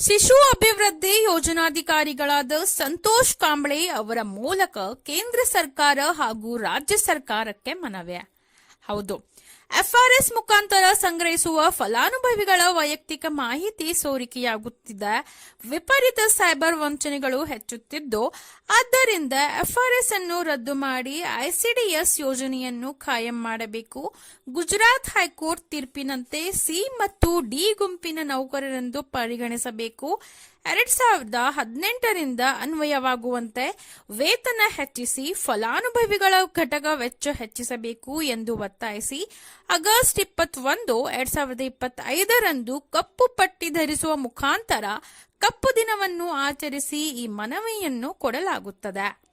ಶಿಶು ಅಭಿವೃದ್ಧಿ ಯೋಜನಾಧಿಕಾರಿಗಳಾದ ಸಂತೋಷ್ ಕಾಂಬ್ಳೆ ಅವರ ಮೂಲಕ ಕೇಂದ್ರ ಸರ್ಕಾರ ಹಾಗೂ ರಾಜ್ಯ ಸರ್ಕಾರಕ್ಕೆ ಮನವಿ. ಹೌದು. ಎಫ್ಆರ್ಎಸ್ ಮುಖಾಂತರ ಸಂಗ್ರಹಿಸುವ ಫಲಾನುಭವಿಗಳ ವೈಯಕ್ತಿಕ ಮಾಹಿತಿ ಸೋರಿಕೆಯಾಗುತ್ತಿದೆ. ವಿಪರೀತ ಸೈಬರ್ ವಂಚನೆಗಳು ಹೆಚ್ಚುತ್ತಿದ್ದು, ಆದ್ದರಿಂದ ಎಫ್ಆರ್ಎಸ್ ಅನ್ನು ರದ್ದು ಮಾಡಿ ಐಸಿಡಿಎಸ್ ಯೋಜನೆಯನ್ನು ಖಾಯಂ ಮಾಡಬೇಕು. ಗುಜರಾತ್ ಹೈಕೋರ್ಟ್ ತೀರ್ಪಿನಂತೆ ಸಿ ಮತ್ತು ಡಿ ಗುಂಪಿನ ನೌಕರರೆಂದು ಪರಿಗಣಿಸಬೇಕು. ಎರಡ್ ಸಾವಿರದ ಹದಿನೆಂಟರಿಂದ ಅನ್ವಯವಾಗುವಂತೆ ವೇತನ ಹೆಚ್ಚಿಸಿ ಫಲಾನುಭವಿಗಳ ಘಟಕ ವೆಚ್ಚ ಹೆಚ್ಚಿಸಬೇಕು ಎಂದು ಒತ್ತಾಯಿಸಿ ಆಗಸ್ಟ್ ಇಪ್ಪತ್ತೊಂದು, ಎರಡ್ ಸಾವಿರದ ಇಪ್ಪತ್ತೈದರಂದು ಕಪ್ಪು ಪಟ್ಟಿ ಧರಿಸುವ ಮುಖಾಂತರ ಕಪ್ಪು ದಿನವನ್ನು ಆಚರಿಸಿ ಈ ಮನವಿಯನ್ನು ಕೊಡಲಾಗುತ್ತದೆ.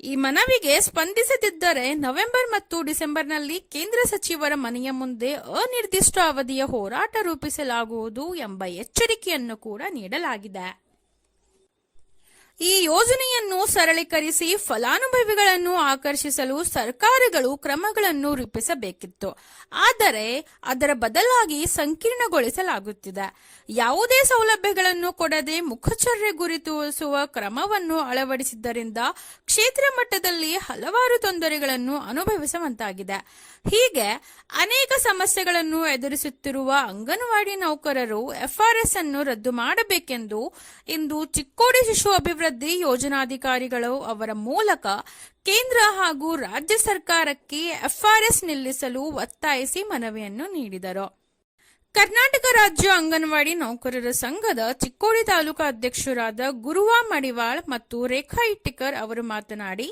ಈ ಮನವಿಗೆ ಸ್ಪಂದಿಸದಿದ್ದರೆ ನವೆಂಬರ್ ಮತ್ತು ಡಿಸೆಂಬರ್ನಲ್ಲಿ ಕೇಂದ್ರ ಸಚಿವರ ಮನೆಯ ಮುಂದೆ ಅನಿರ್ದಿಷ್ಟ ಅವಧಿಯ ಹೋರಾಟ ರೂಪಿಸಲಾಗುವುದು ಎಂಬ ಎಚ್ಚರಿಕೆಯನ್ನು ಕೂಡ ನೀಡಲಾಗಿದೆ. ಯೋಜನೆಯನ್ನು ಸರಳೀಕರಿಸಿ ಫಲಾನುಭವಿಗಳನ್ನು ಆಕರ್ಷಿಸಲು ಸರ್ಕಾರಗಳು ಕ್ರಮಗಳನ್ನು ರೂಪಿಸಬೇಕಿತ್ತು. ಆದರೆ ಅದರ ಬದಲಾಗಿ ಸಂಕೀರ್ಣಗೊಳಿಸಲಾಗುತ್ತಿದೆ. ಯಾವುದೇ ಸೌಲಭ್ಯಗಳನ್ನು ಕೊಡದೆ ಮುಖಚರ್ಯೆ ಗುರುತಿಸುವ ಕ್ರಮವನ್ನು ಅಳವಡಿಸಿದ್ದರಿಂದ ಕ್ಷೇತ್ರ ಮಟ್ಟದಲ್ಲಿ ಹಲವಾರು ತೊಂದರೆಗಳನ್ನು ಅನುಭವಿಸುವಂತಾಗಿದೆ. ಹೀಗೆ ಅನೇಕ ಸಮಸ್ಯೆಗಳನ್ನು ಎದುರಿಸುತ್ತಿರುವ ಅಂಗನವಾಡಿ ನೌಕರರು ಎಫ್ಆರ್ಎಸ್ ಅನ್ನು ರದ್ದು ಮಾಡಬೇಕೆಂದು ಇಂದು ಚಿಕ್ಕೋಡಿ ಶಿಶು ಅಭಿವೃದ್ಧಿ ಯೋಜನಾಧಿಕಾರಿಗಳು ಅವರ ಮೂಲಕ ಕೇಂದ್ರ ಹಾಗೂ ರಾಜ್ಯ ಸರ್ಕಾರಕ್ಕೆ ಎಫ್ಆರ್ಎಸ್ ನಿಲ್ಲಿಸಲು ಒತ್ತಾಯಿಸಿ ಮನವಿಯನ್ನು ನೀಡಿದರು. ಕರ್ನಾಟಕ ರಾಜ್ಯ ಅಂಗನವಾಡಿ ನೌಕರರ ಸಂಘದ ಚಿಕ್ಕೋಡಿ ತಾಲೂಕಾ ಅಧ್ಯಕ್ಷರಾದ ಗುರುವ ಮಡಿವಾಳ್ ಮತ್ತು ರೇಖಾ ಇಟ್ಟಿಕರ್ ಅವರು ಮಾತನಾಡಿ,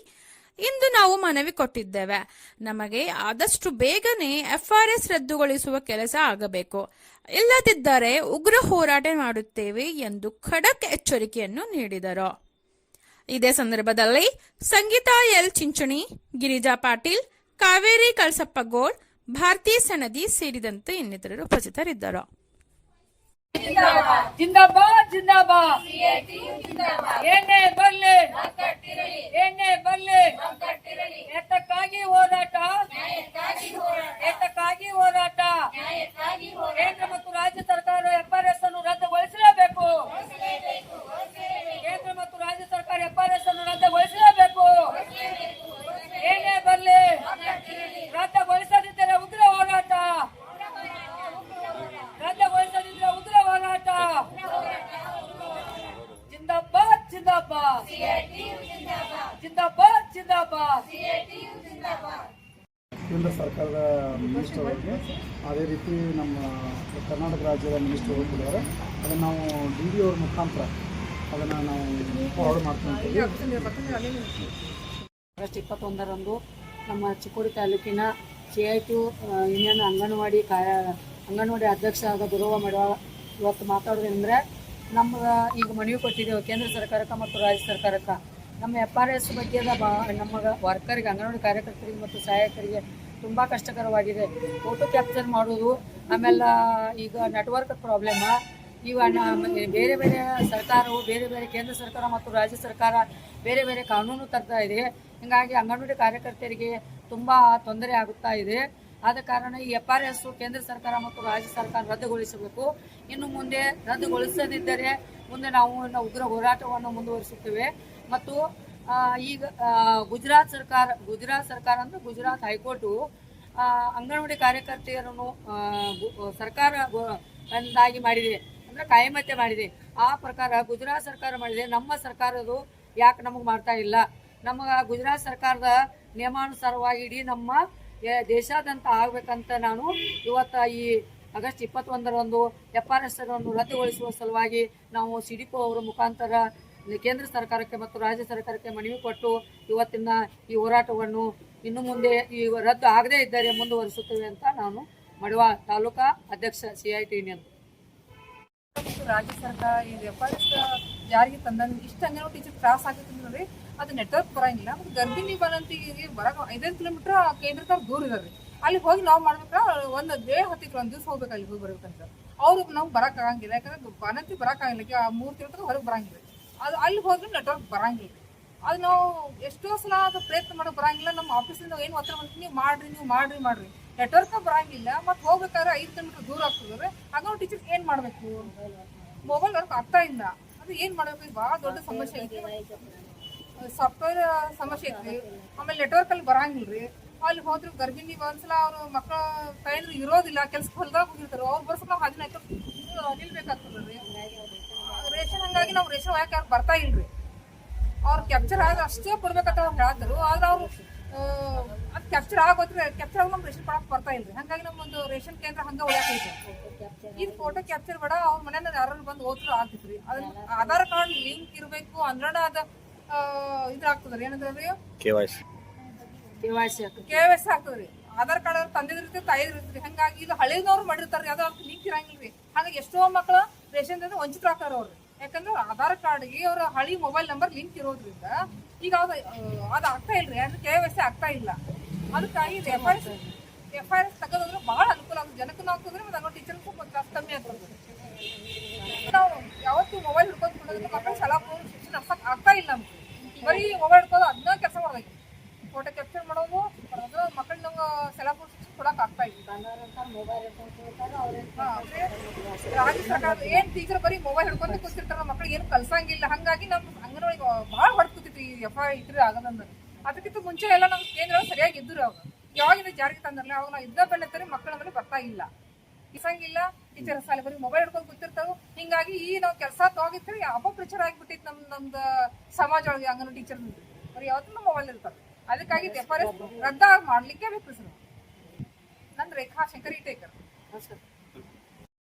ಇಂದು ನಾವು ಮನವಿ ಕೊಟ್ಟಿದ್ದೇವೆ. ನಮಗೆ ಆದಷ್ಟು ಬೇಗನೆ ಎಫ್ಆರ್ಎಸ್ ರದ್ದುಗೊಳಿಸುವ ಕೆಲಸ ಆಗಬೇಕು. ಇಲ್ಲದಿದ್ದರೆ ಉಗ್ರ ಹೋರಾಟ ಮಾಡುತ್ತೇವೆ ಎಂದು ಖಡಕ್ ಎಚ್ಚರಿಕೆಯನ್ನು ನೀಡಿದರು. ಇದೇ ಸಂದರ್ಭದಲ್ಲಿ ಸಂಗೀತಾ ಎಲ್ ಚಿಂಚಣಿ, ಗಿರಿಜಾ ಪಾಟೀಲ್, ಕಾವೇರಿ ಕಳಸಪ್ಪಗೋಳ್ ಭಾರತಿ ಸನದಿ ಸೇರಿದಂತೆ ಇನ್ನಿತರರು ಉಪಸ್ಥಿತರಿದ್ದರು. ಜಿಂದಾಬಾದ್ ಜಿಂದಾಬಾದ್ ಏನೇ ಬರ್ಲಿ ಏನೇ ಬರ್ಲಿ ಎತ್ತಕ್ಕಾಗಿ ಹೋರಾಟ ಎತ್ತಕ್ಕಾಗಿ ಹೋರಾಟ ಕೇಂದ್ರ ಮತ್ತು ರಾಜ್ಯ ಸರ್ಕಾರ ಎಫ್ಆರ್ಎಸ್ ಅನ್ನು ರದ್ದುಗೊಳಿಸಲೇಬೇಕು ಕೇಂದ್ರ ಮತ್ತು ರಾಜ್ಯ ಸರ್ಕಾರ ಎಫ್ಆರ್ಎಸ್ ಅನ್ನು ರದ್ದುಗೊಳಿಸಲೇಬೇಕು ಏನೇ ಬರ್ಲಿ ರದ್ದುಗೊಳಿಸದಿದ್ದರೆ ಉಗ್ರ ಹೋರಾಟ ರದ್ದುಗೊಳಿಸದಿದ್ದರೆ ಉಗ್ರ ಹೋರಾಟ ಜಿಂದಾಬಾದ್ ಜಿಂದಾಬಾದ್ ಜಿಂದಾಬಾದ್ ಜಿಂದಾಬಾದ್ ಕೇಂದ್ರ ಸರ್ಕಾರದ ಮಿನಿಸ್ಟರ್ ಅವರಿಗೆ ಅದೇ ರೀತಿ ನಮ್ಮ ಕರ್ನಾಟಕ ರಾಜ್ಯದ ಮಿನಿಸ್ಟರ್ ಹೋಗ್ತಿದ್ದಾರೆ ಅದನ್ನು ನಾವು ಡಿ ಡಿ ಅವ್ರ ಮುಖಾಂತರ ಅದನ್ನು ನಾವು ಫಾರ್ವರ್ಡ್ ಮಾಡ್ಕೊಂತೀವಿ ಆಗಸ್ಟ್ ಇಪ್ಪತ್ತೊಂದರಂದು ನಮ್ಮ ಚಿಕ್ಕೋಡಿ ತಾಲೂಕಿನ C I T union anganwadi ಕಾರ್ಯ, ಅಂಗನವಾಡಿ ಅಧ್ಯಕ್ಷ ಆದ ಗುರುವ ಮಾಡುವ ಇವತ್ತು ಮಾತಾಡೋದ್ರಿಂದ ನಮ್ಗೆ ಈಗ ಮನವಿ ಕೊಟ್ಟಿದ್ದೇವೆ ಕೇಂದ್ರ ಸರ್ಕಾರಕ್ಕೆ ಮತ್ತು ರಾಜ್ಯ ಸರ್ಕಾರಕ್ಕೆ. ನಮ್ಮ ಎಫ್ ಆರ್ ಎಸ್ ಬಗ್ಗೆದ ನಮ್ಮ ವರ್ಕರಿಗೆ, ಅಂಗನವಾಡಿ ಕಾರ್ಯಕರ್ತರಿಗೆ ಮತ್ತು ಸಹಾಯಕರಿಗೆ ತುಂಬ ಕಷ್ಟಕರವಾಗಿದೆ. ಫೋಟೋ ಕ್ಯಾಪ್ಚರ್ ಮಾಡೋದು ಆಮೇಲೆ ಈಗ ನೆಟ್ವರ್ಕ್ ಪ್ರಾಬ್ಲಮ್ ಈಗ ಬೇರೆ ಬೇರೆ ಸರ್ಕಾರವು, ಬೇರೆ ಬೇರೆ ಕೇಂದ್ರ ಸರ್ಕಾರ ಮತ್ತು ರಾಜ್ಯ ಸರ್ಕಾರ ಬೇರೆ ಬೇರೆ ಕಾನೂನು ತರ್ತಾ ಇದೆ. ಹೀಗಾಗಿ ಅಂಗನವಾಡಿ ಕಾರ್ಯಕರ್ತರಿಗೆ ತುಂಬ ತೊಂದರೆ ಆಗುತ್ತಾ ಇದೆ. ಆದ ಕಾರಣ ಈ ಎಫ್ ಆರ್ ಎಸ್ ಕೇಂದ್ರ ಸರ್ಕಾರ ಮತ್ತು ರಾಜ್ಯ ಸರ್ಕಾರ ರದ್ದುಗೊಳಿಸಬೇಕು. ಇನ್ನು ಮುಂದೆ ರದ್ದುಗೊಳಿಸದಿದ್ದರೆ ಮುಂದೆ ನಾವು ಉಗ್ರ ಹೋರಾಟವನ್ನು ಮುಂದುವರಿಸುತ್ತೇವೆ. ಮತ್ತು ಈಗ ಗುಜರಾತ್ ಸರ್ಕಾರ ಗುಜರಾತ್ ಸರ್ಕಾರ ಅಂದ್ರೆ ಗುಜರಾತ್ ಹೈಕೋರ್ಟು ಅಂಗನವಾಡಿ ಕಾರ್ಯಕರ್ತೆಯರನ್ನು ಸರ್ಕಾರ ಒಂದಾಗಿ ಮಾಡಿದೆ, ಅಂದ್ರೆ ಕಾಯಮತ್ತೆ ಮಾಡಿದೆ. ಆ ಪ್ರಕಾರ ಗುಜರಾತ್ ಸರ್ಕಾರ ಮಾಡಿದೆ, ನಮ್ಮ ಸರ್ಕಾರದು ಯಾಕೆ ನಮಗೆ ಮಾಡ್ತಾ ಇಲ್ಲ? ನಮಗೆ ಗುಜರಾತ್ ಸರ್ಕಾರದ ನಿಯಮಾನುಸಾರವಾಗಿ ಇಡೀ ನಮ್ಮ ದೇಶಾದ್ಯಂತ ಆಗ್ಬೇಕಂತ ನಾನು ಇವತ್ತು ಈ ಆಗಸ್ಟ್ ಇಪ್ಪತ್ತೊಂದರಂದು ಎಫ್ ಆರ್ ಎಸ್ ಅನ್ನು ರದ್ದುಗೊಳಿಸುವ ಸಲುವಾಗಿ ನಾವು ಸಿಡಿಪೋ ಅವರ ಮುಖಾಂತರ ಕೇಂದ್ರ ಸರ್ಕಾರಕ್ಕೆ ಮತ್ತು ರಾಜ್ಯ ಸರ್ಕಾರಕ್ಕೆ ಮನವಿ ಕೊಟ್ಟು ಇವತ್ತಿನ ಈ ಹೋರಾಟವನ್ನು ಇನ್ನು ಮುಂದೆ ಈ ರದ್ದು ಆಗದೇ ಇದ್ದರೆ ಮುಂದುವರಿಸುತ್ತೇವೆ ಅಂತ ನಾನು ಮಡುವ ತಾಲೂಕಾ ಅಧ್ಯಕ್ಷ ಸಿ ಐ ಟಿ ಯೂನಿಯನ್. ರಾಜ್ಯ ಸರ್ಕಾರ ಈ ರೆಫರೆನ್ಸ್ ಯಾರಿಗೆ ತಂದಂಗೆ ಇಷ್ಟು ಅಂಗನವಾಡಿ ಟೀಚರ್ ತ್ರಾಸ ಆಗುತ್ತೆ ನೋಡ್ರಿ ಅದು ನೆಟ್ವರ್ಕ್ ಬರೋಂಗಿಲ್ಲ. ಮತ್ತು ಗರ್ಭಿಣಿ ಬರಂತಿಗೆ ಬರಕ ಐದೈದು ಕಿಲೋಮೀಟರ್ ಕೇಂದ್ರದವ್ರು ದೂರ ಇದಾರೆ ಅಲ್ಲಿ ಹೋಗಿ ನಾವು ಮಾಡ್ಬೇಕಾ ಒಂದು ದೇ ಹತ್ತಿರ ಒಂದು ದಿವಸ ಹೋಗ್ಬೇಕು ಅಲ್ಲಿ ಹೋಗಿ ಬರ್ಬೇಕಂತ. ಅವ್ರಿಗೆ ನಾವು ಬರಕ್ ಆಗಂಗಿಲ್ಲ. ಯಾಕಂದ್ರೆ ಬನಂತಿ ಬರೋಕ್ಕಾಗಿಲ್ಲ ಆ ಮೂರು ತಿಂಗಳು ಹೊರಗೆ ಬರಂಗಿಲ್ಲ. ಅದು ಅಲ್ಲಿ ಹೋದ್ರೆ ನೆಟ್ವರ್ಕ್ ಬರಂಗಿಲ್ಲ. ಅದು ನಾವು ಎಷ್ಟೋ ಸಲ ಅದು ಪ್ರಯತ್ನ ಮಾಡೋಕೆ ಬರಂಗಿಲ್ಲ. ನಮ್ಮ ಆಫೀಸಿಂದ ಏನು ಹತ್ರ ಮಾಡ್ತೀವಿ ನೀವು ಮಾಡ್ರಿ ನೀವು ಮಾಡ್ರಿ ಮಾಡ್ರಿ. ನೆಟ್ವರ್ಕ್ ಬರಂಗಿಲ್ಲ. ಮತ್ತೆ ಹೋಗ್ಬೇಕಾದ್ರೆ ಐದು ಕಿಲೋಮೀಟರ್ ದೂರ ಆಗ್ತದೆ ನಾವು ಟೀಚರ್ ಏನು ಮಾಡಬೇಕು? ಮೊಬೈಲ್ ವರ್ಕ್ ಆಗ್ತಾ ಇಲ್ಲ. ಅದು ಏನು ಮಾಡಬೇಕು? ಭಾಳ ದೊಡ್ಡ ಸಮಸ್ಯೆ ಐತಿ. ಸಾಫ್ಟ್ವೇರ್ ಸಮಸ್ಯೆ ಐತಿ. ಆಮೇಲೆ ನೆಟ್ವರ್ಕ್ ಅಲ್ಲಿ ರೀ ಅಲ್ಲಿ ಹೋದ್ರು ಗರ್ಭಿಣಿ ಒಂದ್ಸಲ ಅವ್ರು ಮಕ್ಕಳ ಕೈಯಲ್ಲಿ ಇರೋದಿಲ್ಲ. ಕೆಲ್ಸಕ್ಕೆ ಹೊಲ್ದಾಗ ಹೋಗಿರ್ತಾರೆ. ಅವ್ರು ಬರ್ಸಲ ಹದಿನೈದು ನಿಲ್ಬೇಕಾಗ್ತದ್ರಿ ರೇಷನ್ ಹಂಗಾಗಿ ನಾವು ರೇಷನ್ ಯಾಕೆ ಅವ್ರು ಬರ್ತಾ ಇಲ್ರಿ. ಅವ್ರು ಕ್ಯಾಪ್ಚರ್ ಆಗ ಅಷ್ಟೇ ಕೊಡ್ಬೇಕಂತ ಅವ್ರು ಹೇಳಿದ್ರು. ಆದ್ರೆ ಅವ್ರು ಅದು ಕ್ಯಾಪ್ಚರ್ ಆಗೋದ್ರೆ ಕ್ಯಾಪ್ಚರ್ ಆಗಿ ನಮ್ಗೆ ರೇಷನ್ ಕೊಡಕ್ಕೆ ಬರ್ತಾ ಇಲ್ರಿ. ಹಂಗಾಗಿ ನಮ್ಮೊಂದು ರೇಷನ್ ಕೇಂದ್ರ ಹಂಗ ಒಯ್ಯಾಕೈತಿ ಇದು ಫೋಟೋ ಕ್ಯಾಪ್ಚರ್ ಬೇಡ. ಅವ್ರ ಮನೆಯಲ್ಲಿ ಯಾರು ಬಂದು ಹೋದ್ರು ರೀ ಅದನ್ನ ಆಧಾರ್ ಕಾರ್ಡ್ ಲಿಂಕ್ ಇರಬೇಕು. ಅಂದ್ರೆ ಅದ ಇದ್ರಾಗ್ತದ್ರಿ ಏನಂದ್ರಿ K Y C. K S ಆಗ್ತದ್ರಿ. ಆಧಾರ್ ಕಾರ್ಡ್ ಅವ್ರು ತಂದಿದ್ರಿ ತಾಯಿದ್ರಿ ಹಂಗಾಗಿ ಇದು ಹಳೇದವ್ರು ಮಾಡಿರ್ತಾರ್ರಿ. ಅದು ಅವ್ರಿಗೆ ಲಿಂಕ್ ಇರಂಗಿಲ್ರಿ. ಹಾಗಾಗಿ ಎಷ್ಟೋ ಮಕ್ಕಳು ರೇಷನ್ ವಂಚಿತರಾಗ್ತಾರ ಅವ್ರು. ಯಾಕಂದ್ರೆ ಆಧಾರ್ ಕಾರ್ಡ್ಗೆ ಅವ್ರ ಹಳಿ ಮೊಬೈಲ್ ನಂಬರ್ ಲಿಂಕ್ ಇರೋದ್ರಿಂದ ಈಗ ಅದು ಅದು ಆಗ್ತಾ ಇಲ್ರಿ ಅಂದ್ರೆ ಕೆ ವೈ ಸಿ ಆಗ್ತಾ ಇಲ್ಲ. ಅದಕ್ಕಾಗಿ F I F I R ತೆಗೆದ್ರೆ ಭಾಳ ಅನುಕೂಲ ಆಗುತ್ತೆ. ಜನಕ್ಕೂ ಆಗ್ತದ್ರಿ ಮತ್ತು ಅನ್ನೋ ಟೀಚರ್ ಸ್ವಲ್ಪ ತ್ರಾಸ ಕಮ್ಮಿ ಆಗ್ತದೆ. ನಾವು ಯಾವತ್ತೂ ಮೊಬೈಲ್ ಹಿಡ್ಕೊಂಡು ಕೊಡೋದ್ರೆ ಮಕ್ಕಳು ಹೋಗಿ ಶಿಕ್ಷಣ ನಡ್ಸಕ್ ಆಗ್ತಾ ಇಲ್ಲ ನಮ್ಗೆ. ಬರೀ ಮೊಬೈಲ್ ಹಿಡ್ಕೊಂಡು ಅದನ್ನ ಕೆಲಸ ಮಾಡೋದು ಫೋಟೋ ಕ್ಯಾಪ್ಚರ್ ಮಾಡೋದು ಅದ್ರ ಮಕ್ಕಳು ನಮ್ಗೆ ಸಲ ಹೋಗಿ ಶಿಕ್ಷಣ ಕೊಡಕ್ಕೆ ಆಗ್ತಾ ಇಲ್ಲ. ರಾಜ್ಯ ಸರ್ಕಾರ ಏನ್ ಟೀಚರ್ ಬರೀ ಮೊಬೈಲ್ ಹಿಡ್ಕೊಂಡು ಕೂತಿರ್ತಾರ ಮಕ್ಳಿಗೆ ಏನು ಕಲ್ಸಂಗಿಲ್ಲ ಹಂಗಾಗಿ ನಮ್ ಅಂಗನವಾಡಿ ಭಾಳ ಹೊಡ್ಕೂತಿತ್ತು ಈ ಎಫ್ ಐ ಇದ್ರೆ ಆಗದಂದ್ರೆ ಅದಕ್ಕಿಂತ ಮುಂಚೆ ಎಲ್ಲ ನಮ್ಗೆ ಕೇಂದ್ರ ಸರಿಯಾಗಿ ಇದ್ರು ಅವಾಗ ಯಾವಾಗಿಂದ ಜಾರಿಗೆ ತಂದ್ರಲ್ಲ, ಅವಾಗ ನಾವು ಇದ್ದ ಬೆನ್ನತ್ತರಿ ಮಕ್ಕಳ ಮೇಲೆ ಬರ್ತಾ ಇಲ್ಲ. ಇಸಂಗಿಲ್ಲ ಟೀಚರ್ ಸಾಲ ಬರೀ ಮೊಬೈಲ್ ಹಿಡ್ಕೊಂಡು ಕೂತಿರ್ತಾವೆ. ಹಿಂಗಾಗಿ ಈ ನಾವು ಕೆಲಸ ತೊಗೊಂಡಿದ್ರೆ ಅಪಪ್ರಚಾರ ಆಗಿಬಿಟ್ಟಿತ್ತು ನಮ್, ನಮ್ದು ಸಮಾಜ ಒಳಗೆ ಅಂಗನ ಟೀಚರ್ ಬರೀ ಯಾವತ್ತೂ ಮೊಬೈಲ್ ಇರ್ತಾರೆ ಅದಕ್ಕಾಗಿ ಎಫ್ ಆರ್ ಎಸ್ ರದ್ದ ಮಾಡ್ಲಿಕ್ಕೆ ಬೇಕು ಸರ್. ನಂದು ರೇಖಾ ಶಂಕರಿ ಟೇಕರ್. ನಮಸ್ಕಾರ